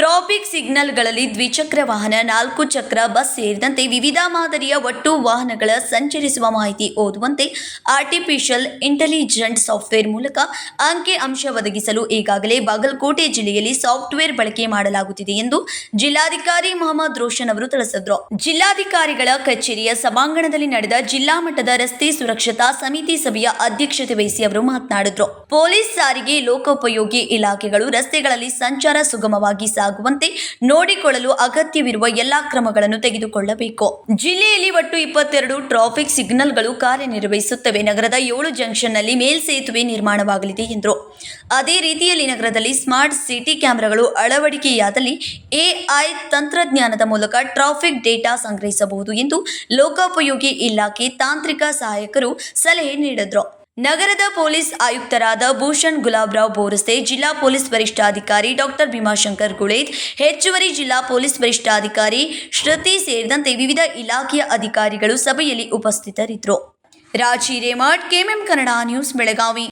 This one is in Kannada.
ಟ್ರಾಫಿಕ್ ಸಿಗ್ನಲ್ಗಳಲ್ಲಿ ದ್ವಿಚಕ್ರ ವಾಹನ, ನಾಲ್ಕು ಚಕ್ರ, ಬಸ್ ಸೇರಿದಂತೆ ವಿವಿಧ ಮಾದರಿಯ ಒಟ್ಟು ವಾಹನಗಳ ಸಂಚರಿಸುವ ಮಾಹಿತಿ ಓದುವಂತೆ ಆರ್ಟಿಫಿಷಿಯಲ್ ಇಂಟೆಲಿಜೆಂಟ್ ಸಾಫ್ಟ್ವೇರ್ ಮೂಲಕ ಅಂಕಿ ಅಂಶ ಒದಗಿಸಲು ಈಗಾಗಲೇ ಬಾಗಲಕೋಟೆ ಜಿಲ್ಲೆಯಲ್ಲಿ ಸಾಫ್ಟ್ವೇರ್ ಬಳಕೆ ಮಾಡಲಾಗುತ್ತಿದೆ ಎಂದು ಜಿಲ್ಲಾಧಿಕಾರಿ ಮೊಹಮ್ಮದ್ ರೋಷನ್ ಅವರು ತಿಳಿಸಿದರು. ಜಿಲ್ಲಾಧಿಕಾರಿಗಳ ಕಚೇರಿಯ ಸಭಾಂಗಣದಲ್ಲಿ ನಡೆದ ಜಿಲ್ಲಾ ಮಟ್ಟದ ರಸ್ತೆ ಸುರಕ್ಷತಾ ಸಮಿತಿ ಸಭೆಯ ಅಧ್ಯಕ್ಷತೆ ವಹಿಸಿ ಅವರು ಮಾತನಾಡಿದರು. ಪೊಲೀಸ್ ಸಾರಿಗೆ ಲೋಕೋಪಯೋಗಿ ಇಲಾಖೆಗಳು ರಸ್ತೆಗಳಲ್ಲಿ ಸಂಚಾರ ಸುಗಮವಾಗಿ ಸಾಗುವಂತೆ ನೋಡಿಕೊಳ್ಳಲು ಅಗತ್ಯವಿರುವ ಎಲ್ಲಾ ಕ್ರಮಗಳನ್ನು ತೆಗೆದುಕೊಳ್ಳಬೇಕು. ಜಿಲ್ಲೆಯಲ್ಲಿ ಒಟ್ಟು ಇಪ್ಪತ್ತೆರಡು ಟ್ರಾಫಿಕ್ ಸಿಗ್ನಲ್ಗಳು ಕಾರ್ಯನಿರ್ವಹಿಸುತ್ತವೆ. ನಗರದ ಏಳು ಜಂಕ್ಷನ್ನಲ್ಲಿ ಮೇಲ್ಸೇತುವೆ ನಿರ್ಮಾಣವಾಗಲಿದೆ ಎಂದರು. ಅದೇ ರೀತಿಯಲ್ಲಿ ನಗರದಲ್ಲಿ ಸ್ಮಾರ್ಟ್ ಸಿಟಿ ಕ್ಯಾಮೆರಾಗಳು ಅಳವಡಿಕೆಯಾದಲ್ಲಿ ಎಐ ತಂತ್ರಜ್ಞಾನದ ಮೂಲಕ ಟ್ರಾಫಿಕ್ ಡೇಟಾ ಸಂಗ್ರಹಿಸಬಹುದು ಎಂದು ಲೋಕೋಪಯೋಗಿ ಇಲಾಖೆ ತಾಂತ್ರಿಕ ಸಹಾಯಕರು ಸಲಹೆ ನೀಡಿದರು. ನಗರದ ಪೊಲೀಸ್ ಆಯುಕ್ತರಾದ ಭೂಷಣ್ ಗುಲಾಬ್ರಾವ್ ಬೋರಸ್ತೆ ಜಿಲ್ಲಾ ಪೊಲೀಸ್ ವರಿಷ್ಠಾಧಿಕಾರಿ ಡಾಕ್ಟರ್ ಭೀಮಾಶಂಕರ್ ಗುಳೇದ್, ಹೆಚ್ಚುವರಿ ಜಿಲ್ಲಾ ಪೊಲೀಸ್ ವರಿಷ್ಠಾಧಿಕಾರಿ ಶ್ರುತಿ ಸೇರಿದಂತೆ ವಿವಿಧ ಇಲಾಖೆಯ ಅಧಿಕಾರಿಗಳು ಸಭೆಯಲ್ಲಿ ಉಪಸ್ಥಿತರಿದ್ದರು. Raji Remath KMM Kannada news, Belagavi.